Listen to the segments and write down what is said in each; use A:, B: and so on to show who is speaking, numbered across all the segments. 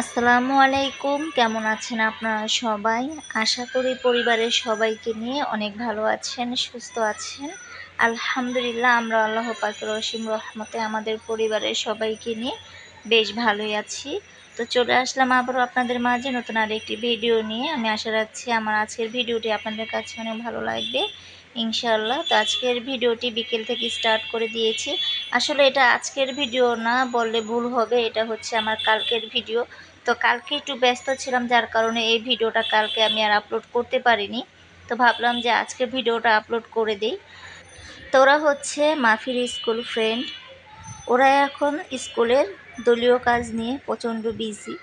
A: আসসালামু আলাইকুম। কেমন আছেন আপনারা সবাই? আশা করি পরিবারের সবাইকে নিয়ে অনেক ভালো আছেন, সুস্থ আছেন। আলহামদুলিল্লাহ, আমরা আল্লাহ পাকের রসিম রহমতে আমাদের পরিবারের সবাইকে নিয়ে বেশ ভালোই আছি। তো চলে আসলাম আবারও আপনাদের মাঝে নতুন আর একটি ভিডিও নিয়ে। আমি আশা রাখছি আমার আজকের ভিডিওটি আপনাদের কাছে অনেক ভালো লাগবে। ইনশাআল্লাহ। তো আজকের ভিডিওটি বিকেল থেকে স্টার্ট করে দিয়েছি। আসলে এটা আজকের ভিডিও না বললে ভুল হবে, এটা হচ্ছে আমার কালকের ভিডিও। তো কালকে একটু ব্যস্ত ছিলাম, যার কারণে এই ভিডিওটা কালকে আমি আর আপলোড করতে পারিনি। তো ভাবলাম যে আজকে ভিডিওটা আপলোড করে দিই। তো ওরা হচ্ছে মাফির স্কুল ফ্রেন্ড। ওরা এখন স্কুলের দলীয় কাজ নিয়ে প্রচণ্ড বিজি।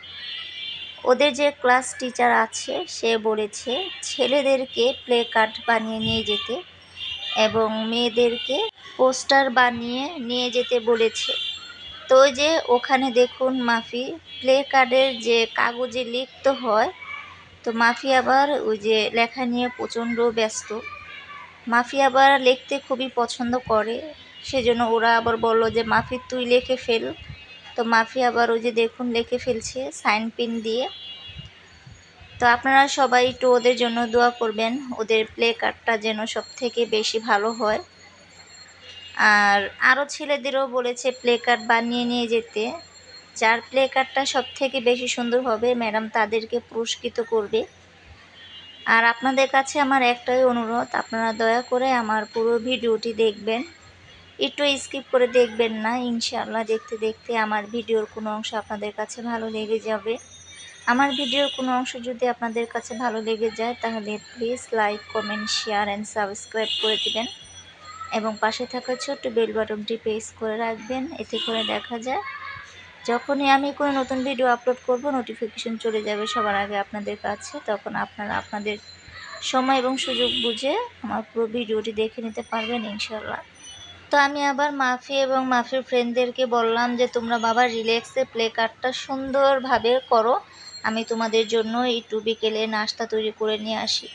A: ওদের যে ক্লাস টিচার আছে, সে বলেছে ছেলেদেরকে প্লে কার্ড বানিয়ে নিয়ে যেতে এবং মেয়েদেরকে পোস্টার বানিয়ে নিয়ে যেতে বলেছে। তো যে ওখানে দেখুন মাফি প্লে কার্ডের যে কাগজে লিখতে হয়, তো মাফি আবার ওই যে লেখা নিয়ে প্রচণ্ড ব্যস্ত। মাফি আবার লিখতে খুবই পছন্দ করে, সেজন্য ওরা আবার বলল যে, মাফি, তুই লিখে ফেল। তো মাফি আবার ওই যে দেখুন লিখে ফেলছে, সাইন পিন দিয়ে। তো আপনারা সবাই একটু ওদের জন্য দোয়া করবেন, ওদের প্লে কার্ডটা যেন সব থেকে বেশি ভালো হয়। আর আরও ছেলেদেরও বলেছে প্লে কার্ড বানিয়ে নিয়ে যেতে। যার প্লে কার্ডটা সব থেকে বেশি সুন্দর হবে, ম্যাডাম তাদেরকে পুরস্কৃত করবে। আর আপনাদের কাছে আমার একটাই অনুরোধ, আপনারা দয়া করে আমার পুরো ভিডিওটি দেখবেন। একটু স্কিপ করে দেখবেন না, ইনশাআল্লাহ দেখতে দেখতে আমার ভিডিওর কোনো অংশ আপনাদের কাছে ভালো লেগে যাবে। আমার ভিডিওর কোনো অংশ যদি আপনাদের কাছে ভালো লেগে যায়, তাহলে please like comment share and subscribe করে দেবেন। এবং পাশে থাকা ছোট্ট বেল বাটনটি প্রেস করে রাখবেন, এতে করে দেখা যায় যখনই আমি কোনো নতুন ভিডিও আপলোড করব নোটিফিকেশন চলে যাবে সবার আগে আপনাদের কাছে। তখন আপনারা আপনাদের সময় এবং সুযোগ বুঝে আমার পুরো ভিডিওটি দেখে নিতে পারবেন ইনশাল্লাহ তো আমি আবার মাফি এবং মাফির ফ্রেন্ডদেরকে বললাম যে, তোমরা বাবা রিল্যাক্সে প্লে কার্ডটা সুন্দরভাবে করো। আমি তোমাদের জন্য একটু বিকেলে নাস্তা তৈরি করে নিয়ে আসি।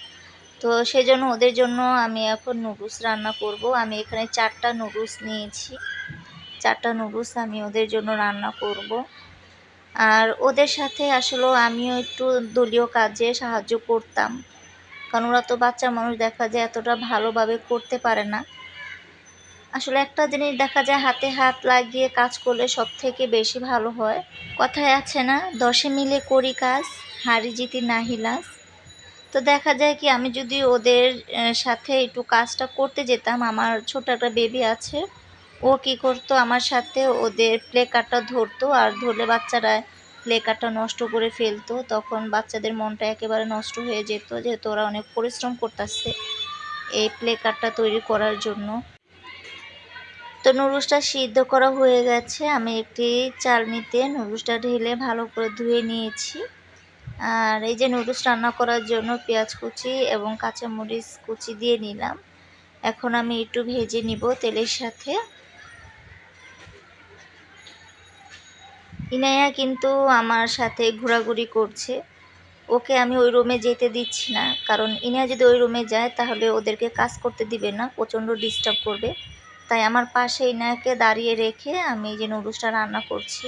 A: তো সেজন্য ওদের জন্য আমি এখন নুডলস রান্না করব। আমি এখানে চারটা নুডলস নিয়েছি। চারটা নুডলস আমি ওদের জন্য রান্না করব। আর ওদের সাথে আসলে আমিও একটু দলীয় কাজে সাহায্য করতাম। কারণ ওরা তো বাচ্চা মানুষ, দেখা যায় এতটা ভালোভাবে করতে পারে না। আসলে একটা জিনিস দেখা যায়, হাতে হাত লাগিয়ে কাজ করলে সব থেকে বেশি ভালো হয়। কথায় আছে না, দশে মিলে করি কাজ, হারি জিতি নাহিলাস তো দেখা যায় কি, আমি যদি ওদের সাথে একটু কাজটা করতে যেতাম, আমার ছোট একটা বেবি আছে, ও কি করতো, আমার সাথে ওদের প্লে কার্ডটা ধরতো, আর ধরলে বাচ্চারা প্লে কার্ডটা নষ্ট করে ফেলতো, তখন বাচ্চাদের মনটা একেবারে নষ্ট হয়ে যেত, যেহেতু ওরা অনেক পরিশ্রম করতেছে এই প্লে কার্ডটা তৈরি করার জন্য। নুডলসটা সিদ্ধ করা হয়ে গেছে। আমি একটি চালনিতে নুডলসটা ঢেলে ভালো করে ধুয়ে নিয়েছি। আর এই যে নুডলস রান্না করার জন্য পেঁয়াজ কুচি এবং কাঁচামরিচ কুচি দিয়ে নিলাম। এখন আমি একটু ভেজে নিব তেলের সাথে। ইনায়া কিন্তু আমার সাথে ঘোরাঘুরি করছে। ওকে আমি ওই রুমে যেতে দিচ্ছি না। কারণ ইনায়া যদি ওই রুমে যায়, তাহলে ওদেরকে কাজ করতে দিবে না। প্রচণ্ড ডিস্টার্ব করবে। তাই আমার পাশে ইনায়াকে দাঁড়িয়ে রেখে আমি এই যে নুডলসটা রান্না করছি।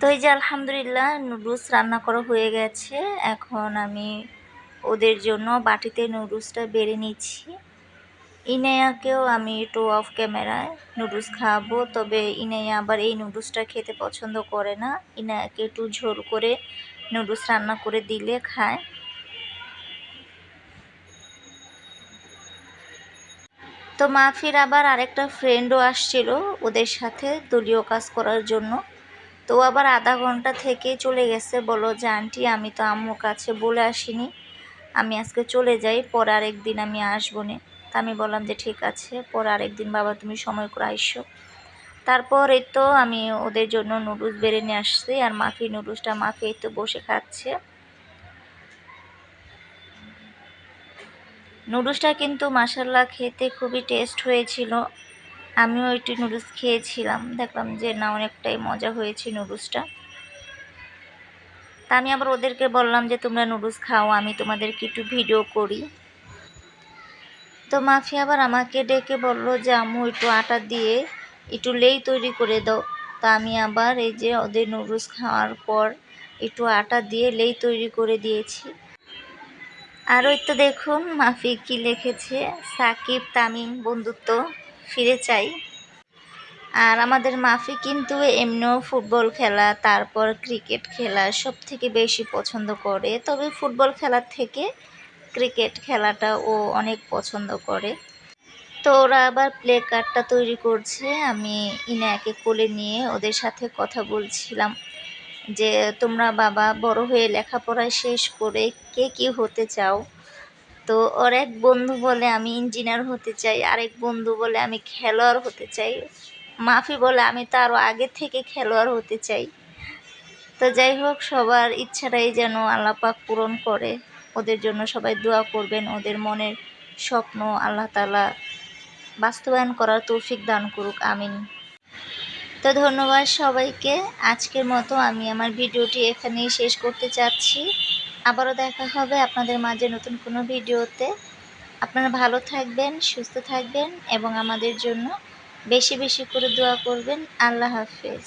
A: তো এই যে আলহামদুলিল্লাহ নুডলস রান্না করা হয়ে গেছে। এখন আমি ওদের জন্য বাটিতে নুডলসটা বেড়ে নিচ্ছি। ইনায়াকেও আমি টু অফ ক্যামেরায় নুডলস খাওয়াবো তবে ইনায়া আবার এই নুডলসটা খেতে পছন্দ করে না। ইনায়াকে একটু ঝোল করে নুডলস রান্না করে দিলে খায়। তো মাফির আবার আরেকটা ফ্রেন্ডও আসছিল ওদের সাথে দলীয় কাজ করার জন্য। তো আবার আধা ঘণ্টা থেকে চলে গেছে। বলো যে আন্টি, আমি তো আম্মুর কাছে বলে আসিনি। আমি আজকে চলে যাই, পরে আরেক দিন আমি আসব নে। তা আমি বললাম যে, ঠিক আছে, পরে আরেক দিন বাবা তুমি সময় করে আইসো। তারপর এই তো আমি ওদের জন্য নুডলস বেড়ে নিয়ে আসছি। আর মাফি নুডলসটা মাফি এই তো বসে খাচ্ছে। নুডলসটা কিন্তু মাসাল্লা খেতে খুবই টেস্ট হয়েছিল। আমিও একটি নুডলস খেয়েছিলাম। দেখলাম যে না, অনেকটাই মজা হয়েছে নুডলসটা। তা আমি আবার ওদেরকে বললাম যে, তোমরা নুডলস খাও, আমি তোমাদেরকে একটু ভিডিও করি। তো মাফি আবার আমাকে ডেকে বলল যে, আম্মু, একটু আটা দিয়ে একটু লেই তৈরি করে দাও। তা আমি আবার এই যে, ওদের নুডলস খাওয়ার পর একটু আটা দিয়ে লেই তৈরি করে দিয়েছি। আর ওই তো দেখুন মাফি কি লিখেছে, সাকিব, তামিম, বন্ধুত্ব, ফিরে চাই। আর আমাদের মাফি কিন্তু এমনিও ফুটবল খেলা, তারপর ক্রিকেট খেলা সব থেকে বেশি পছন্দ করে। তবে ফুটবল খেলার থেকে ক্রিকেট খেলাটা ও অনেক পছন্দ করে। তো ওরা আবার প্লে কার্ডটা তৈরি করছে। আমি ইনায়াকে কোলে নিয়ে ওদের সাথে কথা বলছিলাম। যে তোমরা বাবা বড় হয়ে লেখাপড়া শেষ করে কে কি হতে চাও? তো ওর এক বন্ধু বলে, আমি ইঞ্জিনিয়ার হতে চাই। আরেক বন্ধু বলে, আমি খেলোয়াড় হতে চাই। মাফি বলে, আমি তো আরও আগে থেকে খেলোয়াড় হতে চাই। তো যাই হোক, সবার ইচ্ছাটাই যেন আল্লাপাক পূরণ করে। ওদের জন্য সবাই দোয়া করবেন। ওদের মনের স্বপ্ন আল্লাহ তালা বাস্তবায়ন করার তৌফিক দান করুক। আমিন। তো ধন্যবাদ সবাইকে। আজকের মতো আমি আমার ভিডিওটি এখানেই শেষ করতে চাচ্ছি। আবারও দেখা হবে আপনাদের মাঝে নতুন কোনো ভিডিওতে। আপনারা ভালো থাকবেন, সুস্থ থাকবেন এবং আমাদের জন্য বেশি বেশি করে দোয়া করবেন। আল্লাহ হাফেজ।